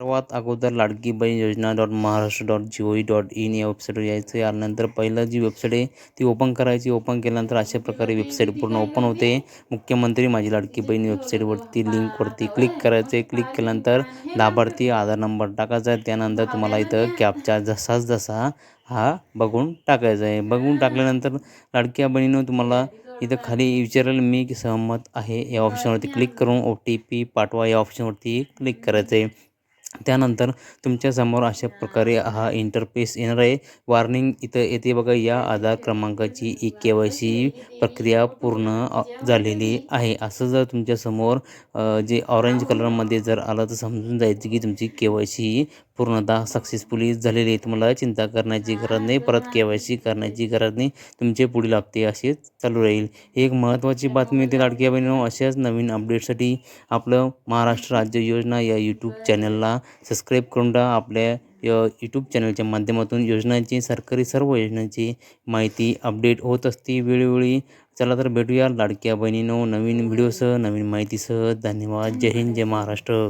सर्वात अगोदर लाडकी बहीण योजना dot Maharashtra dot G O dot in या वेबसाईटवर यायचं. यानंतर पहिलं जी वेबसाईट आहे ती ओपन करायची. ओपन केल्यानंतर अशा प्रकारे वेबसाईट पूर्ण ओपन होते. मुख्यमंत्री माझी लाडकी बहीण वेबसाईटवरती लिंकवरती क्लिक करायचं. आहे क्लिक केल्यानंतर लाभार्थी आधार नंबर टाकायचा आहे. त्यानंतर तुम्हाला इथं कॅपचा जसाच जसा हा बघून टाकायचा आहे. बघून टाकल्यानंतर लाडक्या बहिणीनं तुम्हाला इथं खाली विचारेल मी की सहमत आहे. या ऑप्शनवरती क्लिक करून ओ टी पी पाठवा. या ऑप्शनवरती क्लिक करायचं आहे त्यानंतर तुमच्यासमोर अशा प्रकारे हा इंटरफेस येणार आहे. वॉर्निंग इथं येते बघा या आधार क्रमांकाची ई के वाय सी प्रक्रिया पूर्ण झालेली आहे. असं जर तुमच्यासमोर जे ऑरेंज कलरमध्ये जर आलं तर समजून जायचं की तुमची के वाय सी पूर्णतः सक्सेसफुली झालेली आहे तुम्हाला चिंता करण्याची गरज नाही. परत के वाय सी करण्याची गरज नाही. तुमचे पुढील हप्ते असेच चालू राहील. एक महत्त्वाची बातमी होती लाडक्या बहिणीनो. अशाच नवीन अपडेटसाठी आपलं महाराष्ट्र राज्य योजना या यूट्यूब चॅनलला सबस्क्राईब करून टाका आपल्या यूट्यूब चॅनलच्या माध्यमातून योजनांची सरकारी सर्व योजनांची माहिती अपडेट होत असते. वेळोवेळी चला तर भेटूया. लाडक्या बहिणीनो नवीन व्हिडिओसह नवीन माहितीसह. धन्यवाद. जय हिंद जय महाराष्ट्र.